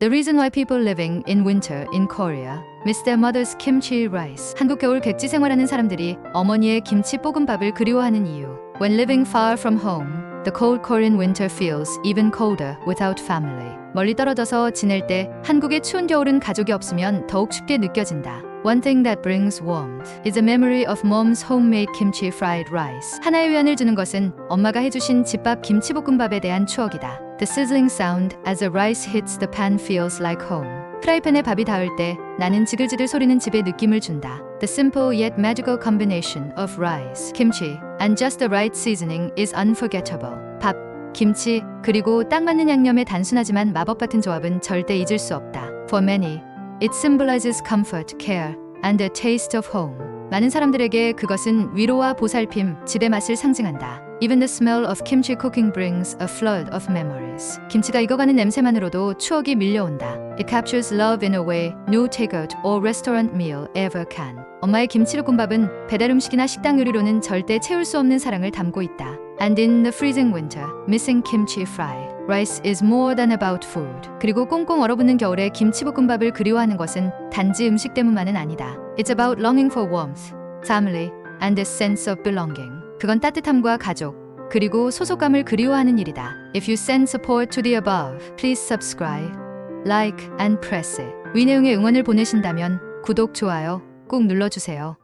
The reason why people living in winter in Korea miss their mother's kimchi rice. 한국 겨울 객지 생활하는 사람들이 어머니의 김치 볶음밥을 그리워하는 이유. When living far from home, the cold Korean winter feels even colder without family. 멀리 떨어져서 지낼 때 한국의 추운 겨울은 가족이 없으면 더욱 춥게 느껴진다. One thing that brings warmth is a memory of mom's homemade kimchi fried rice. 하나의 위안을 주는 것은 엄마가 해주신 집밥 김치볶음밥에 대한 추억이다. The sizzling sound as the rice hits the pan feels like home. 프라이팬에 밥이 닿을 때 나는 지글지글 소리는 집의 느낌을 준다. The simple yet magical combination of rice, kimchi, and just the right seasoning is unforgettable. 밥, 김치, 그리고 딱 맞는 양념의 단순하지만 마법 같은 조합은 절대 잊을 수 없다. For many, it symbolizes comfort, care, and a taste of home. 많은 사람들에게 그것은 위로와 보살핌, 집의 맛을 상징한다. Even the smell of kimchi cooking brings a flood of memories. 김치가 익어가는 냄새만으로도 추억이 밀려온다. It captures love in a way no takeout or restaurant meal ever can. 엄마의 김치볶음밥은 배달 음식이나 식당 요리로는 절대 채울 수 없는 사랑을 담고 있다. And in the freezing winter, missing kimchi fried rice is more than about food. 그리고 꽁꽁 얼어붙는 겨울에 김치볶음밥을 그리워하는 것은 단지 음식 때문만은 아니다. It's about longing for warmth, family, and a sense of belonging. 그건 따뜻함과 가족, 그리고 소속감을 그리워하는 일이다. If you send support to the above, please subscribe, like, and press it. 위 내용의 응원을 보내신다면 구독, 좋아요 꼭 눌러주세요.